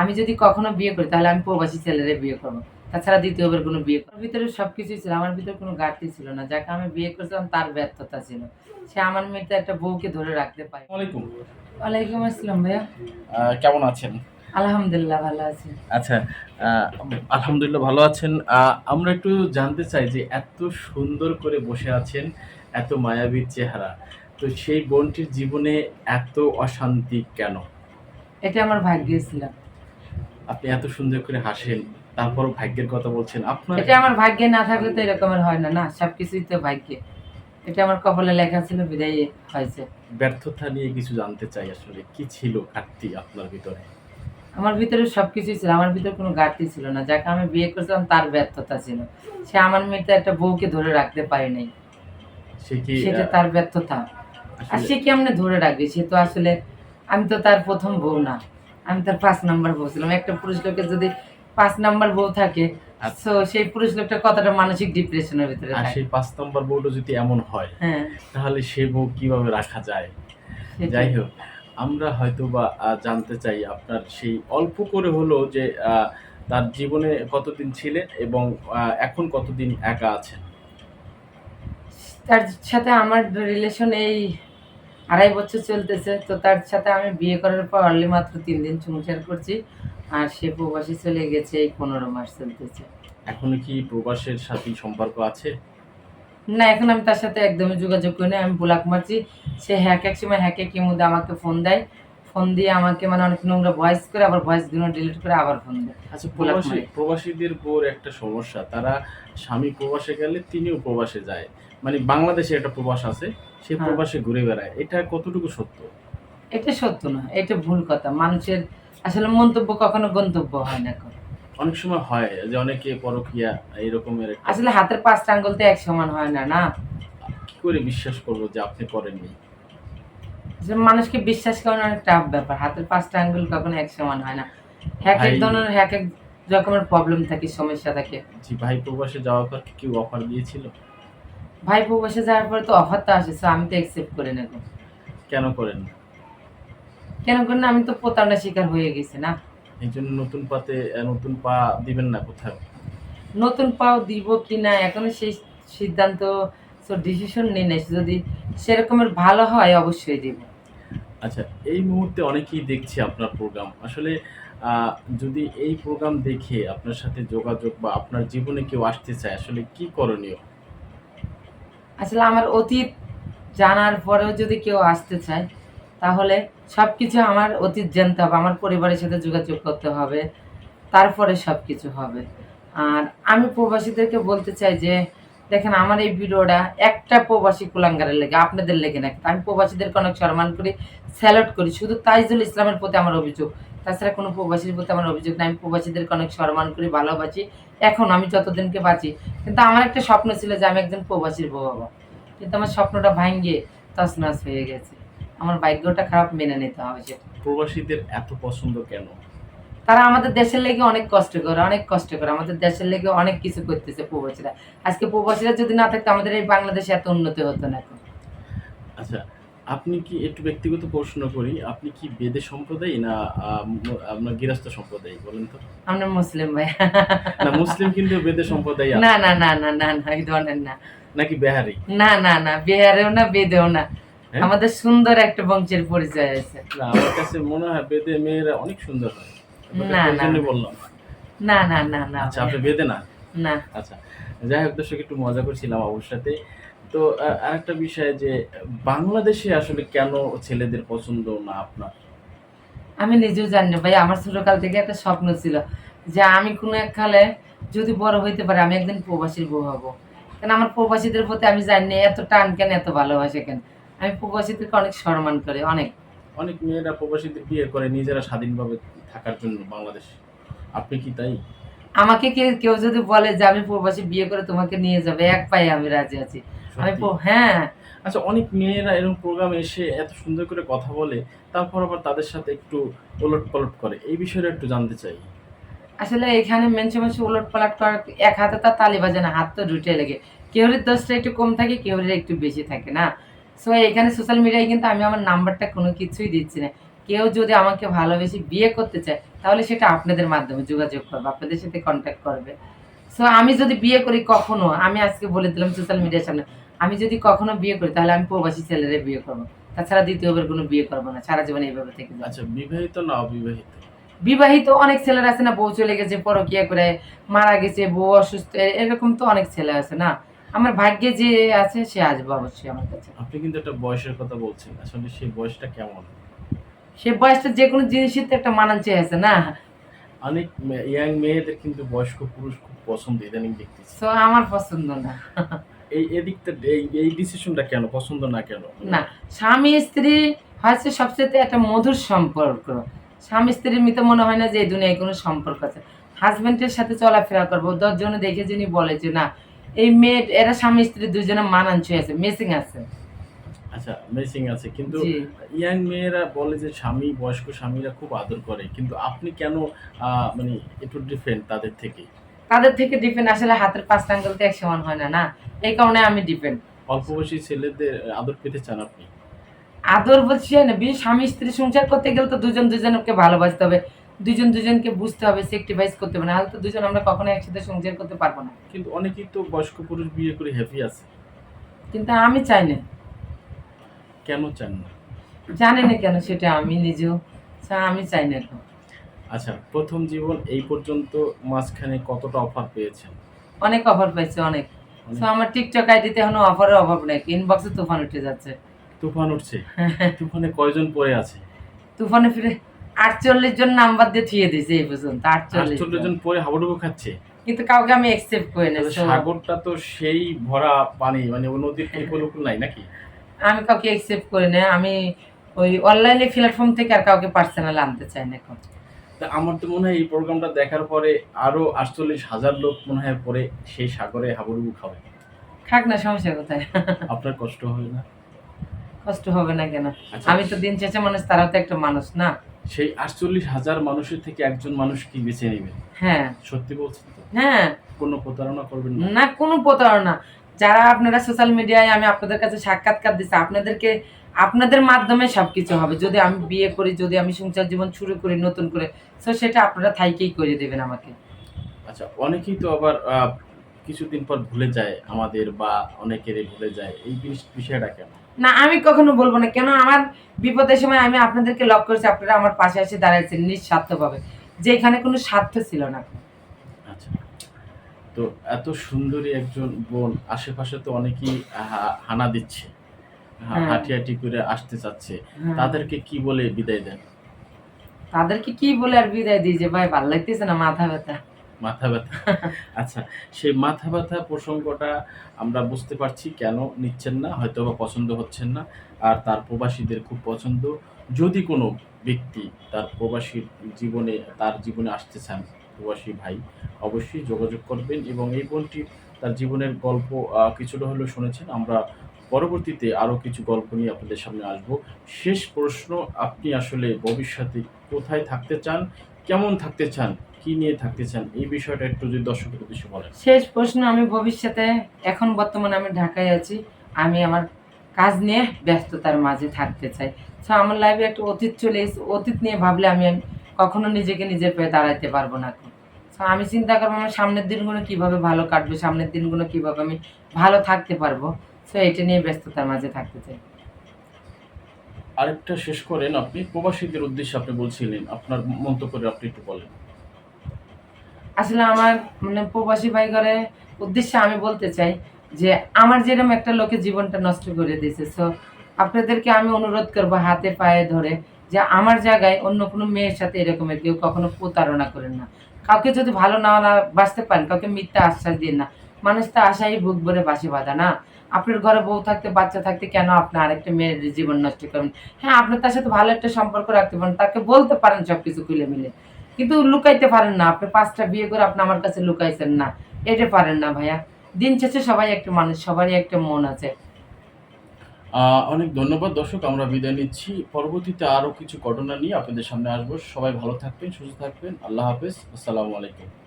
আমি যদি কখনো বিয়ে করি তাহলে আমি প্রবাসী ছেলেরে বিয়ে করব। তাছাড়া দ্বিতীয়বার কোনো বিয়ে করার ভিতরে সব কিছুই ছিল আমার ভিতরে কোনো ঘাটতি ছিল না। যাকে আমি বিয়ে করছিলাম তার ব্যর্থতা ছিল। সে আমার মেয়েতে একটা বউকে ধরে রাখতে পারে। আসসালামাইকুম ওয়ালাইকুম আসসালাম ভাইয়া। কেমন আছেন? আলহামদুলিল্লাহ ভালো আছি। আচ্ছা আলহামদুলিল্লাহ ভালো আছেন। আমরা একটু জানতে চাই যে এত সুন্দর করে বসে আছেন এত মায়াবীর চেহারা। তো সেই বোনটির জীবনে এত অশান্তি কেন? এটা আমার ভাগ্যে ছিল। আপনি এত সুন্দর করে হাসেন তারপর ভাগ্যের কথা বলছেন আপনার এটা আমার ভাগ্যে না থাকলে তো এরকমের হয় না না সবকিছুই তো ভাগ্যে। এটা আমার কপালে লেখা ছিল বিদায় হয়েছে। ব্যর্থতা নিয়ে কিছু জানতে চাই আসলে কি ছিল ঘাটতি আপনার ভিতরে? আমার ভিতরে সবকিছুই ছিল আমার ভিতরে কোনো ঘাটতি ছিল না যাকে আমি বিয়ে করেছিলাম তার ব্যর্থতা ছিল। সে আমার মেয়েতে একটা বউকে ধরে রাখতে পারে নাই। সে কি সেটা তার ব্যর্থতা। আর সে কেমনে ধরে রাখবে? সে তো আসলে আমি তো তার প্রথম বউ না। আমি তার পাঁচ নাম্বার বউ ছিলাম। একটা পুরুষ লোকের যদি পাঁচ নাম্বার বউ থাকে আচ্ছা। তো সেই পুরুষ লোকটা কতটা মানসিক ডিপ্রেশনের ভিতরে আর সেই পাঁচ নম্বর বউটা যদি এমন হয় হ্যাঁ। তাহলে সে বউ কীভাবে রাখা যায়? যাই হোক আমরা হয়তো বা জানতে চাই আপনার সেই অল্প করে হলো যে আহ, তার জীবনে কতদিন ছিলেন এবং এখন কতদিন একা আছেন? তার সাথে আমার রিলেশন এই আড়াই বছর চলতেছে। তো তার সাথে আমি বিয়ে করার পর অনলি মাত্র তিন দিন সংসার করছি। আর সে প্রবাসী চলে গেছে এই পনেরো মাস চলতেছে। এখনও কি প্রবাসের সাথে সম্পর্ক আছে? না এখন আমি তার সাথে একদমই যোগাযোগ করি না আমি ব্লক মারছি। সে হ্যাক এক সময় হ্যাকে কি মধ্যে আমাকে ফোন দেয়। ফোন দিয়ে আমাকে মানে অনেক নোংরা ভয়েস করে আবার ভয়েসগুলো ডিলিট করে আবার ফোন দেয়। আচ্ছা প্রবাসী প্রবাসীদের বোর একটা সমস্যা। তারা স্বামী প্রবাসে গেলে তিনিও প্রবাসে যায়। মানে বাংলাদেশে একটা প্রবাস আছে সে হ্যাঁ। প্রবাসে ঘুরে বেড়ায়। এটা কতটুকু সত্য? এটা সত্য না এটা ভুল কথা। মানুষের আসলে মন্তব্য কখনো গন্তব্য হয় না অনেক সময় হয় যে অনেকে পরকিয়া এরকমের আসলে হাতের পাঁচটা আঙ্গুল তো এক সমান হয় না না? কি করে বিশ্বাস করব যে আপনি করেননি? যে মানুষকে বিশ্বাস করানো অনেক টাফ ব্যাপার। হাতের পাঁচটা আঙ্গুল কখনো এক সমান হয় না। এক ভাই- ধরনের হ্যাক এক রকমের প্রবলেম থাকে সমস্যা থাকে। জি ভাই প্রবাসে যাওয়ার পর কি অফার দিয়েছিল? ভাই প্রবাসে যাওয়ার পরে তো অফার তো আসে so আমি তো অ্যাকসেপ্ট করে নেব। কেন করেন? কেন করে না আমি তো প্রতারণা শিকার হয়ে গেছি না? এই জন্য নতুন পাতে নতুন পা দিবেন না কোথাও? নতুন পাও দিব কি না এখনও সেই সিদ্ধান্ত ডিসিশন নেই নাই যদি সেরকমের ভালো হয় অবশ্যই দিব। আচ্ছা এই মুহূর্তে অনেকেই দেখছে আপনার প্রোগ্রাম আসলে যদি এই প্রোগ্রাম দেখে আপনার সাথে যোগাযোগ বা আপনার জীবনে কেউ আসতে চায়, আসলে কি করণীয়? আসলে আমার অতীত জানার পরেও যদি কেউ আসতে চায়, তাহলে সব কিছু আমার অতীত জানতে হবে, আমার পরিবারের সাথে যোগাযোগ করতে হবে, তারপরে সব কিছু হবে। আর আমি প্রবাসীদেরকে বলতে চাই যে, দেখেন আমার এই ভিডিওটা একটা প্রবাসী কুলাঙ্গারের লেগে, আপনাদের লেগে না আমি প্রবাসীদেরকে অনেক সম্মান করি স্যালুট করি, শুধু তাইজুল ইসলামের প্রতি আমার অভিযোগ। তাছাড়া কোনো প্রবাসীর প্রতি আমার অভিযোগ নাই। আমি প্রবাসীদেরকে অনেক সম্মান করি ভালোবাসি। এখন আমি যতদিনকে বাঁচি। কিন্তু আমার একটা স্বপ্ন ছিল যে আমি একজন প্রবাসীর বউ হব। কিন্তু আমার স্বপ্নটা ভাঙ্গে তছনছ হয়ে গেছে। আমার ভাগ্যটা খারাপ মেনে নিতে হবে সেটা। প্রবাসীদের এত পছন্দ কেন? তারা আমাদের দেশের লেগে অনেক কষ্ট করে অনেক কষ্ট করে। আমাদের দেশের লেগে অনেক কিছু করতেছে প্রবাসীরা। আজকে প্রবাসীরা যদি না থাকতো আমাদের এই বাংলাদেশে এত উন্নতি হতো না এখন। আচ্ছা আপনি কি একটু ব্যক্তিগত প্রশ্ন করি আপনি কি বেদে সম্প্রদায় না আপনার গৃহস্থ সম্প্রদায় বলেন তো আমরা মুসলিম ভাই না মুসলিম কিন্তু বেদে সম্প্রদায় না না না না না না এই ধরনের না নাকি বেহারি না না না বিহারেও না বেদেও না হ্যাঁ? আমাদের সুন্দর একটা বংশের পরিচয় আছে না আমার কাছে মনে হয় বেদে মেয়েরা অনেক সুন্দর হয় না, না। বললাম না না না না আচ্ছা আপনি বেদে না না আচ্ছা যাই হোক দর্শক একটু মজা করছিলাম অবশ্যই তো আরেকটা বিষয় যে বাংলাদেশে আসলে কেন ছেলেদের পছন্দ না আপনার? আমি নিজেও জানি না ভাই আমার ছোটকাল থেকে একটা স্বপ্ন ছিল যে আমি কোনো এক কালে যদি বড় হইতে পারে আমি একদিন প্রবাসীর বউ হব। কেন আমার প্রবাসীদের প্রতি আমি জানি না এত টান কেন এত ভালোবাসে কেন? আমি প্রবাসীদেরকে অনেক সম্মান করি অনেক। অনেক মেয়েরা প্রবাসীদের বিয়ে করে নিজেরা স্বাধীনভাবে থাকার জন্য বাংলাদেশ। আপনি কি তাই? আমাকে কেউ কেউ যদি বলে যে আমি প্রবাসী বিয়ে করে তোমাকে নিয়ে যাবে এক পায়ে আমি রাজি আছি। হ্যাঁ। আচ্ছা অনেক মেয়েরা এরকম প্রোগ্রামে এসে এত সুন্দর করে কথা বলে তারপর আবার তাদের সাথে একটু ওলট পালট করে। এই বিষয়টা একটু জানতে চাই। আসলে এখানে মেনসে মেনসে উলট পালাট করার এক হাতে তার তালি বাজে না হাত তো দুটে লেগে। কেউরের দোষটা একটু কম থাকে কেউরের একটু বেশি থাকে না। সো এখানে সোশ্যাল মিডিয়ায় কিন্তু আমি আমার নাম্বারটা কোনো কিছুই দিচ্ছি না। কেউ যদি আমাকে ভালোবেসে বিয়ে করতে চায় তাহলে সেটা আপনাদের মাধ্যমে যোগাযোগ করবে আপনাদের সাথে কন্ট্যাক্ট করবে। সো আমি যদি বিয়ে করি কখনো আমি আজকে বলে দিলাম সোশ্যাল মিডিয়ার সামনে আমি যদি কখনো বিয়ে করি তাহলে আমি প্রবাসী ছেলেরে বিয়ে করব। তাছাড়া দ্বিতীয়বার কোনো বিয়ে করব না সারা জীবন এইভাবে থেকে যাব। আচ্ছা বিবাহিত না অবিবাহিত? বিবাহিত অনেক ছেলেরা আছে না বউ চলে গেছে পরকিয়া করে মারা গেছে বউ অসুস্থ এরকম তো অনেক ছেলে আছে না। আমার ভাগ্যে যে আছে সে আসবে অবশ্যই আমার কাছে। আপনি কিন্তু একটা বয়সের কথা বলছেন আসলে সেই বয়সটা কেমন? সে বয়সটা যে কোনো জিনিসের তো একটা মানানচে আছে না। অনেক ইয়াং মেয়েদের কিন্তু বয়স্ক পুরুষ খুব পছন্দ ইদানিং দেখতেছি। তো আমার পছন্দ না। এই এদিকটা এই এই ডিসিশনটা কেন? পছন্দ না কেন? না স্বামী স্ত্রী হচ্ছে সবচেয়ে একটা মধুর সম্পর্ক। স্বামী স্ত্রীর মিতে মনে হয় না যে এই দুনিয়ায় কোনো সম্পর্ক আছে। হাজবেন্ডের সাথে চলাফেরা করব। দশজন দেখে যিনি বলে যে না এই মেয়ে এরা স্বামী স্ত্রী দুজনে মানানসই আছে মেসিং আছে। আচ্ছা মেসিং আছে। কিন্তু ইয়াং মেয়েরা বলে যে স্বামী বয়স্ক স্বামীরা খুব আদর করে। কিন্তু আপনি কেন মানে একটু ডিফারেন্ট তাদের থেকে? তাদের থেকে ডিপেন্ড আসলে হাতের পাঁচটা আঙ্গুল তো এক সমান হয় না না? এই কারণে আমি ডিপেন্ড অল্প বয়সী ছেলেদের আদর পেতে চান আপনি? আদর বলছি না বিয়ে স্বামী স্ত্রী সংসার করতে গেলে তো দুজন দুজনকে ভালোবাসতে হবে। দুজন দুজনকে বুঝতে হবে সেক্টিভাইজ করতে হবে। না নাহলে তো দুজন আমরা কখনো একসাথে সংসার করতে পারব না। কিন্তু অনেকেই তো বয়স্ক পুরুষ বিয়ে করে হ্যাপি আছে। কিন্তু আমি চাই না। কেন চান না? জানি না কেন সেটা আমি নিজেও। আমি চাই না এখন। আচ্ছা প্রথম জীবন এই পর্যন্ত মাঝখানে কতটা অফার পেয়েছেন? অনেক অফার পাইছে অনেক। তো আমার টিকটক আইডিতে এখনও অফারের অভাব নেই ইনবক্সে তুফান উঠে যাচ্ছে। তুফান উঠছে? তুফানে কয়জন পড়ে আছে? তুফানে ফিরে আটচল্লিশ জন নাম্বার দিয়ে থিয়ে দিয়েছে এই পর্যন্ত আটচল্লিশ জন। পরে হাবুডুবু খাচ্ছে? কিন্তু কাউকে আমি একসেপ্ট করি না সাগরটা তো সেই ভরা পানি মানে নদীর উপকূল নাই নাকি? আমি কাউকে একসেপ্ট করি না আমি ওই অনলাইনে প্ল্যাটফর্ম থেকে আর কাউকে পার্সোনাল আনতে চাই না এখন। তা আমার তো মনে হয় এই প্রোগ্রামটা দেখার পরে আরও আটচল্লিশ হাজার লোক মনে হয় পরে সেই সাগরে হাবুডুবু খাবে। খাক না সমস্যা কোথায়? আপনার কষ্ট হবে না? কষ্ট হবে না কেন? আচ্ছা। আমি তো দিন শেষে মানুষ তারাও তো একটা মানুষ না? সেই আটচল্লিশ হাজার মানুষের থেকে একজন মানুষ কি বেছে নেবেন হ্যাঁ। সত্যি বলছেন হ্যাঁ। কোনো প্রতারণা করবেন না? না কোনো প্রতারণা। যারা আপনারা সোশ্যাল মিডিয়ায় আমি আপনাদের কাছে সাক্ষাৎকার দিচ্ছি আপনাদেরকে আপনাদের মাধ্যমে সব কিছু হবে। যদি আমি বিয়ে করি যদি আমি সংসার জীবন শুরু করি নতুন করে তো সেটা আপনারা থাইকেই করে দেবেন আমাকে। আচ্ছা অনেকেই তো আবার কিছুদিন পর ভুলে যায় আমাদের বা অনেকেরই ভুলে যায়। এই জিনিস- বিষয়টা কেন? না আমি কখনো বলব না। কেন আমার বিপদের সময় আমি আপনাদেরকে লক করেছি আপনারা আমার পাশে এসে দাঁড়াইছেন নিঃস্বার্থভাবে। যে এখানে কোনো স্বার্থ ছিল না। আচ্ছা। তো এত সুন্দরী একজন বোন আশেপাশে তো অনেকেই হানা দিচ্ছে। হাঁটি হাঁটি করে আসতে চাচ্ছে। হ্যাঁ। তাদেরকে কি বলে বিদায় দেন? তাদেরকে কি বলে আর বিদায় দিই যে ভাই ভালো লাগতেছে না মাথা ব্যথা? মাথা ব্যথা। আচ্ছা সেই মাথা ব্যথা প্রসঙ্গটা আমরা বুঝতে পারছি কেন নিচ্ছেন না হয়তো বা পছন্দ হচ্ছেন না আর তার প্রবাসীদের খুব পছন্দ। যদি কোনো ব্যক্তি তার প্রবাসীর জীবনে তার জীবনে আসতে চান প্রবাসী ভাই অবশ্যই যোগাযোগ করবেন এবং এই বোনটি তার জীবনের গল্প আহ, কিছুটা হলেও শুনেছেন। আমরা পরবর্তীতে আরও কিছু গল্প নিয়ে আপনাদের সামনে আসব। শেষ প্রশ্ন, আপনি আসলে ভবিষ্যতে কোথায় থাকতে চান? কেমন থাকতে চান? কি নিয়ে থাকতে চান? এই বিষয়টা একটু যদি দর্শকের উদ্দেশ্যে বলেন। শেষ প্রশ্ন, আমি ভবিষ্যতে এখন বর্তমানে আমি ঢাকায় আছি। আমি আমার কাজ নিয়ে ব্যস্ততার মাঝে থাকতে চাই। তো আমার লাইফে একটা অতীত চলে এসে, অতীত নিয়ে ভাবলে আমি কখনো নিজেকে নিজের পেয়ে দাঁড়াইতে পারব না তো আমি চিন্তা করব আমার সামনের দিনগুলো কীভাবে ভালো কাটবে, সামনের দিনগুলো কীভাবে আমি ভালো থাকতে পারব। তো এটা নিয়ে ব্যস্ততার মাঝে থাকতে চাই। আরেকটা শেষ করেন আপনি। প্রবাসীদের উদ্দেশ্যে আপনি বলছিলেন আপনার মন্তব্য আপনি একটু বলেন। আসলে আমার মানে প্রবাসী উদ্দেশ্যে আমি বলতে চাই যে আমার যেরকম একটা লোকের জীবনটা নষ্ট করে দিয়েছে সো আপনাদেরকে আমি অনুরোধ করব হাতে পায়ে ধরে যে আমার জায়গায় অন্য কোনো মেয়ের সাথে এরকমের কেউ কখনো প্রতারণা করেন না। কাউকে যদি ভালো না না বাঁচতে পারেন কাউকে মিথ্যা আশ্বাস দিন না। মানুষ তো আশাই বুক ভরে বাসি বাঁধা না? আপনার ঘরে বউ থাকতে, বাচ্চা থাকতে কেন আপনি আরেকটা মেয়ের জীবন নষ্ট করবেন হ্যাঁ আপনি তার সাথে ভালো একটা সম্পর্ক রাখতে পারেন, তাকে বলতে পারেন সবকিছু খুলে মিলে কিন্তু লুকাইতে পারেন না, আপনি পাঁচটা বিয়ে করে আপনি আমার কাছে লুকাইছেন না। এটা পারেন না ভাইয়া। দিন শেষে সবাই একটা মানুষ, সবারই একটা মন আছে। অনেক ধন্যবাদ দর্শক, আমরা বিদায় নিচ্ছি। পরবর্তীতে আরও কিছু ঘটনা নিয়ে আপনাদের সামনে আসব। সবাই ভালো থাকবেন, সুস্থ থাকবেন। আল্লাহ হাফেজ। আসসালামু আলাইকুম।